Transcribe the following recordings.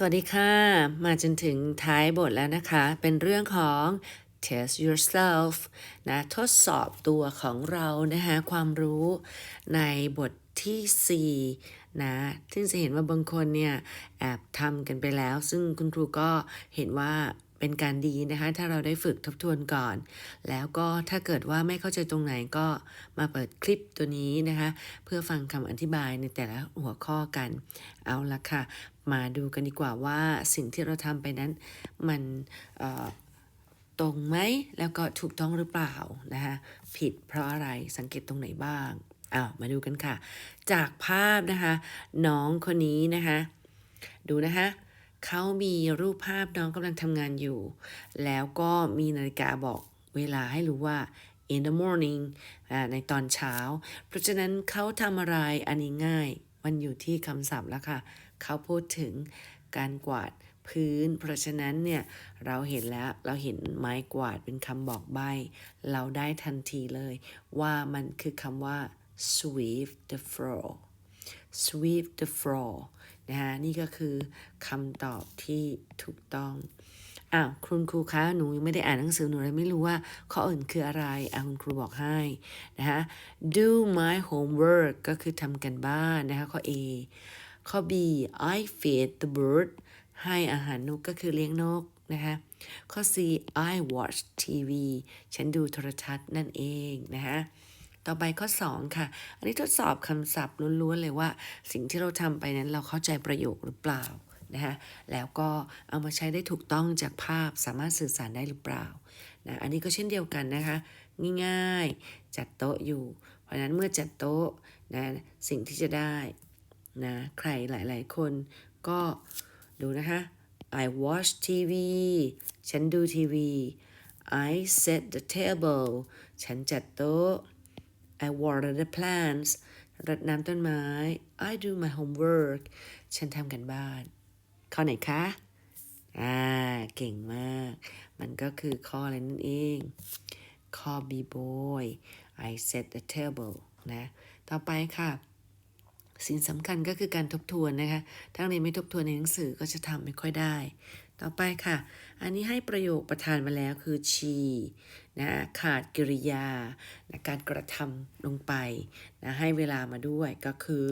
สวัสดีค่ะ มาจนถึงท้ายบทแล้วนะคะ เป็นเรื่องของ test yourself นะทดสอบตัวของเรานะคะความรู้ในบทที่4นะซึ่งจะเห็นว่าบางคนเนี่ย แอบทำกันไปแล้ว ซึ่งคุณครูก็เห็นว่าเป็นการดีนะคะ ถ้าเราได้ฝึกทบทวนก่อน แล้วก็ถ้าเกิดว่าไม่เข้าใจตรงไหนก็มาเปิดคลิปตัวนี้นะคะ เพื่อฟังคำอธิบายในแต่ละหัวข้อกัน เอาละค่ะ มาดูกันดีกว่าว่าสิ่งที่เราทำไปนั้นมันตรงไหมแล้วก็ถูกต้องหรือเปล่านะคะผิดเพราะอะไรสังเกตตรงไหนบ้างอ้าวมาดูกันค่ะ จากภาพนะคะ น้องคนนี้นะคะดูนะคะเขามีรูปภาพน้องกำลังทำงานอยู่ แล้วก็มีนาฬิกาบอกเวลาให้รู้ว่า in the morning ในตอนเช้า เพราะฉะนั้นเขาทำอะไรอันนี้ง่าย มันอยู่ที่คำศัพท์แล้วค่ะ เขาพูดถึงการกวาดพื้น เพราะฉะนั้นเนี่ยเราเห็นแล้วเราเห็นไม้กวาดเป็นคำบอกใบ้ เราได้ทันทีเลยว่ามันคือคำว่า sweep the floor sweep the floor นะฮะนี่ก็คือคำตอบที่ถูกต้องอ้าวคุณครูคะหนูยังไม่ได้อ่านหนังสือหนูเลยไม่รู้ว่าข้ออื่นคืออะไรอะคุณครูบอกให้นะคะ do my homework ก็คือทำกันบ้านนะคะข้อ A ข้อ B I feed the bird ให้อาหารนกก็คือเลี้ยงนกนะคะข้อ C I watch TV ฉันดูโทรทัศน์นั่นเองนะคะต่อไปข้อ 2 ค่ะ อันนี้ทดสอบคำศัพท์ล้วนๆเลยว่า สิ่งที่เราทำไปนั้นเราเข้าใจประโยคหรือเปล่านะคะแล้วก็เอามาใช้ได้ถูกต้องจากภาพสามารถสื่อสารได้หรือเปล่านะอันนี้ก็เช่นเดียวกันนะคะ ง่ายๆ จัดโต๊ะอยู่ เพราะฉะนั้นเมื่อจัดโต๊ะนะสิ่งที่จะได้ นะใครหลาย ๆ คนก็ดูนะคะ I watch TV ฉันดูทีวี I set the table ฉันจัดโต๊ะ I water the plants รดน้ำต้นไม้ I do my homework ฉันทำกันบ้าน ข้อไหนคะ อ่า เก่งมาก มันก็คือข้ออะไรนั่นเอง ข้อ B boy I set the table นะ ต่อไปค่ะ สิ่งสำคัญก็คือการทบทวนนะคะถ้าเรียนไม่ทบทวนในหนังสือก็จะทำไม่ค่อยได้ ต่อไปค่ะ อันนี้ให้ประโยคประธานมาแล้วคือ she นะขาดกริยานะการกระทำลงไปนะให้เวลามาด้วยก็คือ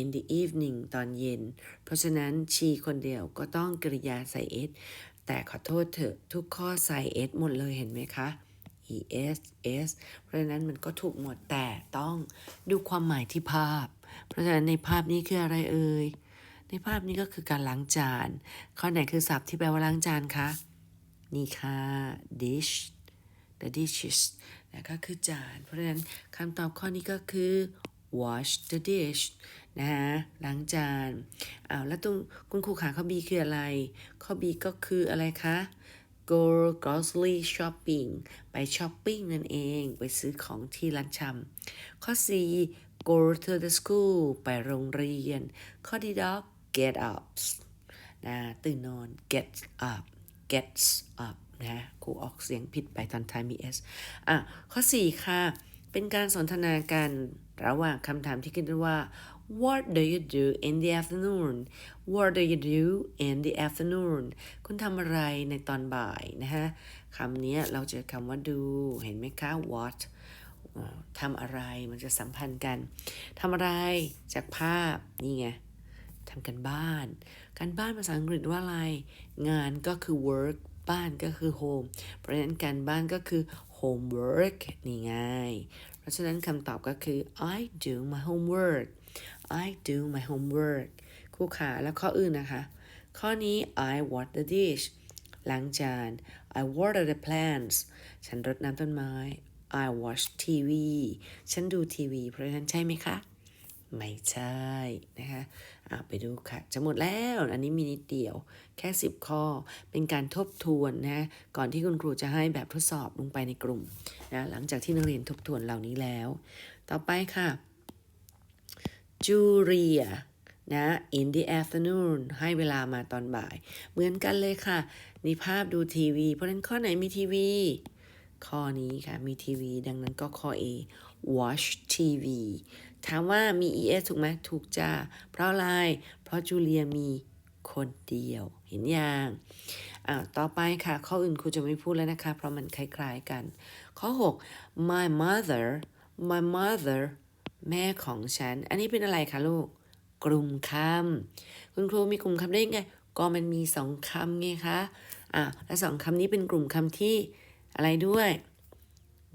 in the evening ตอนเย็น เพราะฉะนั้น she คนเดียวก็ต้องกริยาใส่ s แต่ขอโทษเถอะทุกข้อใส่ s หมดเลยเห็นไหมคะ es s เพราะฉะนั้นมันก็ถูกหมดแต่ต้องดูความหมายที่ภาพ เพราะฉะนั้นในภาพนี้คืออะไรเอ่ย ในภาพนี้ก็คือการล้างจาน ข้อไหนคือศัพท์ที่แปลว่าล้างจานคะ นี่ค่ะ dish the dishes นะก็คือจาน เพราะฉะนั้นคำตอบข้อนี้ก็คือ wash the dish นะฮะล้างจานอ้าวแล้วตรงคุณครูขาข้อ B คืออะไร ข้อ B ก็คืออะไรคะ go grocery shopping ไปช้อปปิ้งนั่นเอง ไปซื้อของที่ร้านชำข้อ C go to the school ไปโรงเรียน ข้อดีดอก get up นะตื่นนอน get up gets up นะครูออกเสียงผิดไปตอนท้ายมี s อะ ข้อ 4 ค่ะ เป็นการสนทนากันระหว่างคำถามที่ขึ้นว่า What do you do in the afternoon What do you do in the afternoon คุณทำอะไรในตอนบ่ายนะฮะคำนี้เราเจอคำว่า do เห็นไหมคะ what ทำอะไรมันจะสัมพันธ์กันทำอะไรจากภาพนี่ไงทำกันบ้าน การบ้านภาษาอังกฤษว่าอะไร งานก็คือ work บ้านก็คือ home เพราะฉะนั้นการบ้านก็คือ homework นี่ไง เพราะฉะนั้นคำตอบก็คือ I do my homework I do my homework คู่ขาแล้วข้ออื่นนะคะ ข้อนี้ I wash the dish ล้างจาน I water the plants ฉันรดน้ำต้นไม้ I watch TV ฉันดูทีวี เพราะฉะนั้นใช่ไหมคะ ไม่ใช่นะคะเอะไปดูค่ะ จะหมดแล้ว อันนี้มีนิดเดียว แค่ 10 ข้อ เป็นการทบทวนนะ ก่อนที่คุณครูจะให้แบบทดสอบลงไปในกลุ่มนะ หลังจากที่นักเรียนทบทวนเหล่านี้แล้ว ต่อไปค่ะ Julia นะ in the afternoon ให้เวลามาตอนบ่าย เหมือนกันเลยค่ะ นี่ภาพดูทีวี เพราะฉะนั้นข้อไหนมีทีวี ข้อนี้ค่ะ มีทีวี ดังนั้นก็ข้อ A watch TV ถามว่ามี es ถูกไหมถูกจ้า เพราะอะไร เพราะจูเลียมีคนเดียว เห็นยังอ่าต่อไปค่ะ ข้ออื่นครูจะไม่พูดแล้วนะคะ เพราะมันคล้ายๆกัน ข้อ 6 my mother my mother แม่ของฉัน อันนี้เป็นอะไรคะลูก กลุ่มคำคุณครูมีกลุ่มคำได้ยังไง ก็มันมีสองคำไงคะ อะ และสองคำนี้เป็นกลุ่มคำที่อะไรด้วย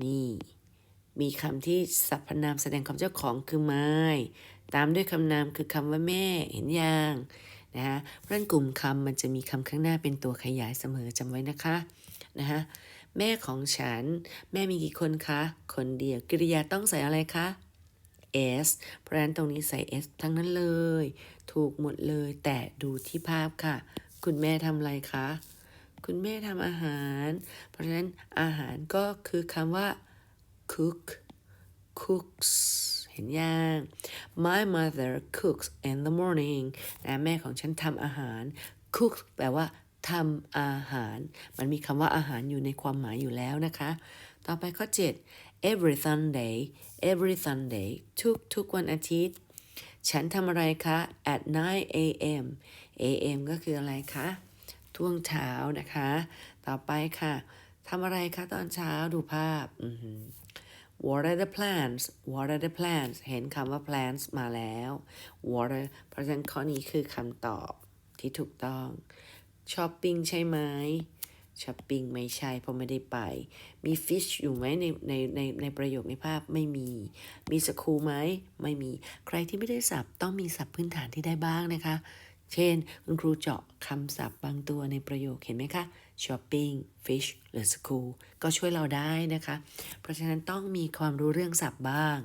นี่ มีคำที่สรรพนามแสดงความเจ้าของคือ my ตามด้วยคำนามคือคำว่าแม่ เห็นยังนะฮะเพราะนั้นกลุ่มคำมันจะมีคำข้างหน้าเป็นตัวขยายเสมอจำไว้นะคะนะฮะแม่ของฉัน แม่มีกี่คนคะ คนเดียว กริยาต้องใส่อะไรคะ s เพราะฉะนั้นตรงนี้ใส่ s ทั้งนั้นเลย ถูกหมดเลย แต่ดูที่ภาพค่ะ คุณแม่ทำอะไรคะ คุณแม่ทำอาหาร เพราะฉะนั้นอาหารก็คือคำว่า cook cooks เห็นยัง my mother cooks in the morning นะแม่ของฉันทำอาหาร cook แปลว่าทำอาหาร มันมีคำว่าอาหารอยู่ในความหมายอยู่แล้วนะคะ ต่อไปข้อ 7 every Sunday every Sunday ทุกทุกวันอาทิตย์ ฉันทำอะไรคะ at 9 a.m. a.m. ก็คืออะไรคะท่วงเช้านะคะ ต่อไปค่ะทำอะไรคะตอนเช้าดูภาพ What are the plans What are the plans เห็นคำว่า plans มาแล้ว What are เพราะฉะนั้นข้อนี้คือคำตอบที่ถูกต้องช้อปปิ้งใช่ไหม ช้อปปิ้งไม่ใช่เพราะไม่ได้ไป มี fish อยู่ไหมในในในในประโยคในภาพไม่มี มีสคูไหมไม่มี ใครที่ไม่ได้สับต้องมีสับพื้นฐานที่ได้บ้างนะคะ เช่น คุณครูเจาะคำศัพท์บางตัวในประโยคเห็นไหมคะ shopping fish หรือ school ก็ช่วยเราได้นะคะ เพราะฉะนั้นต้องมีความรู้เรื่องศัพท์บ้าง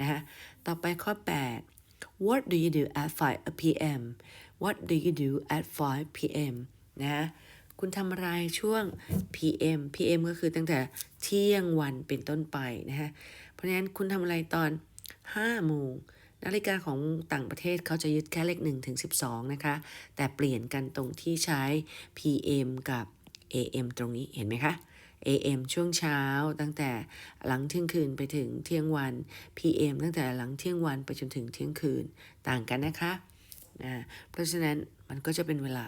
นะคะต่อไปข้อ 8 what do you do at 5 p.m. what do you do at 5 p.m. นะ คุณทำอะไรช่วง PM PM ก็คือตั้งแต่เที่ยงวันเป็นต้นไปนะฮะ เพราะฉะนั้นคุณทำอะไรตอน5โมงนาฬิกาของต่างประเทศเขาจะยึดแค่เลข1ถึง12 นะคะ แต่เปลี่ยนกันตรงที่ใช้ PM กับ AM ตรงนี้เห็นไหมคะ AM ช่วงเช้าตั้งแต่หลังเที่ยงคืนไปถึงเที่ยงวัน PM ตั้งแต่หลังเที่ยงวันไปจนถึงเที่ยงคืนต่างกันนะคะนะเพราะฉะนั้นมันก็จะเป็นเวลา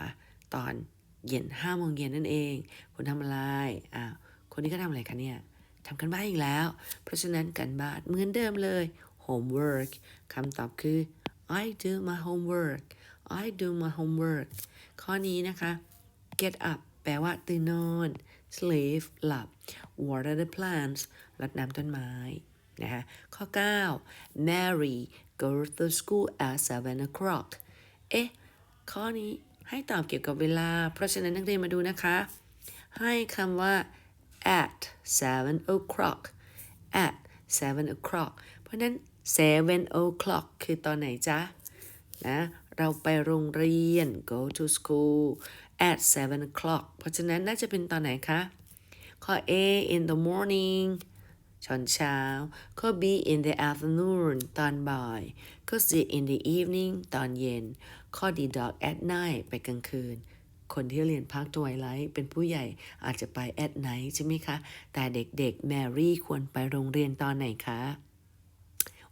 ตอน เย็นห้าโมงเย็นนั่นเอง คุณทำอะไรอ่าคนนี้ก็ทำอะไรคะเนี่ยทำกันบ้านอีกแล้ว เพราะฉะนั้นกันบ้านเหมือนเดิมเลย homework คำตอบคือ I do my homework I do my homework ข้อนี้นะคะ get up แปลว่าตื่นนอน sleep หลับ water the plants รดน้ำต้นไม้ นะคะข้อ 9 Mary goes to school at 7 o'clock เอ๊ะ ข้อนี้ ให้ตอบเกี่ยวกับเวลา เพราะฉะนั้นนักเรียนมาดูนะคะ ให้คำว่า at 7 o'clock at 7 o'clock เพราะนั้น7 o'clock คือตอนไหนจ๊ะ นะ เราไปโรงเรียน go to school at 7 o'clock เพราะฉะนั้นน่าจะเป็นตอนไหนคะ ข้อ A in the morning ตอนเช้าข้อ B in the afternoon ตอนบ่ายข้อ C in the evening ตอนเย็น ข้อ D dog at night ไปกลางคืน คนที่เรียนภาคทวไลท์เป็นผู้ใหญ่อาจจะไป at night ใช่ไหมคะ แต่เด็กๆ แมรี่ควรไปโรงเรียนตอนไหนคะ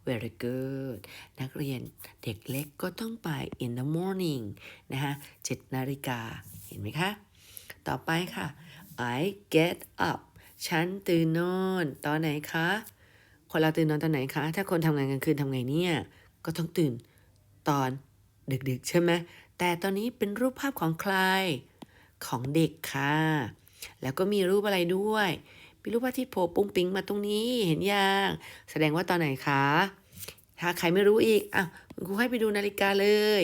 very good นักเรียนเด็กเล็กก็ต้องไป in the morning นะคะ7นาฬิกา เห็นไหมคะ ต่อไปค่ะ I get up ฉันตื่นนอนตอนไหนคะ คนเราตื่นนอนตอนไหนคะ ถ้าคนทำงานกลางคืนทำไงเนี่ย ก็ต้องตื่นตอนดึกๆ ใช่ไหมแต่ตอนนี้เป็นรูปภาพของใคร ของเด็กค่ะ แล้วก็มีรูปอะไรด้วย มีรูปพระอาทิตย์โผล่ปุ้งปิ๊งมาตรงนี้ เห็นยัง แสดงว่าตอนไหนคะ ถ้าใครไม่รู้อีก อะคุณครูให้ไปดูนาฬิกาเลย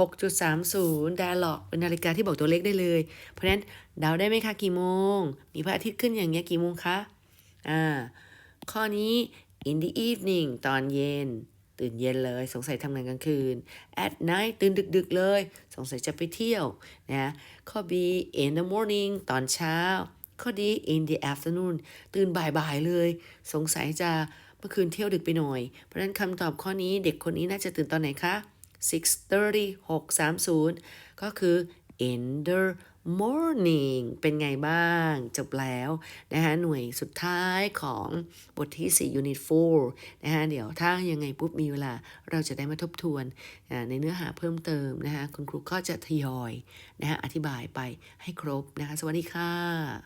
6.30ดาล็อกเป็นนาฬิกาที่บอกตัวเลขได้เลย เพราะฉะนั้นเดาได้ไหมคะกี่โมง มีพระอาทิตย์ขึ้นอย่างเงี้ยกี่โมงคะ อ่า ข้อนี้ in the evening ตอนเย็น ตื่นเย็นเลย สงสัยทำงานกลางคืน at night ตื่นดึก ๆ เลย สงสัยจะไปเที่ยวนะข้อ B in the morning ตอนเช้า ข้อ D in the afternoon ตื่นบ่ายๆเลย สงสัยจะเมื่อคืนเที่ยวดึกไปหน่อย เพราะฉะนั้นคำตอบข้อนี้เด็กคนนี้น่าจะตื่นตอนไหนคะ 6:30 6:30 ก็คือ in the morning เป็นไงบ้าง จบแล้วนะคะหน่วยสุดท้ายของบทที่ 4 unit 4นะคะเดี๋ยวถ้ายังไงปุ๊บมีเวลา เราจะได้มาทบทวนอ่าในเนื้อหาเพิ่มเติมนะคะคุณครูก็จะทยอยนะคะอธิบายไปให้ครบนะคะสวัสดีค่ะ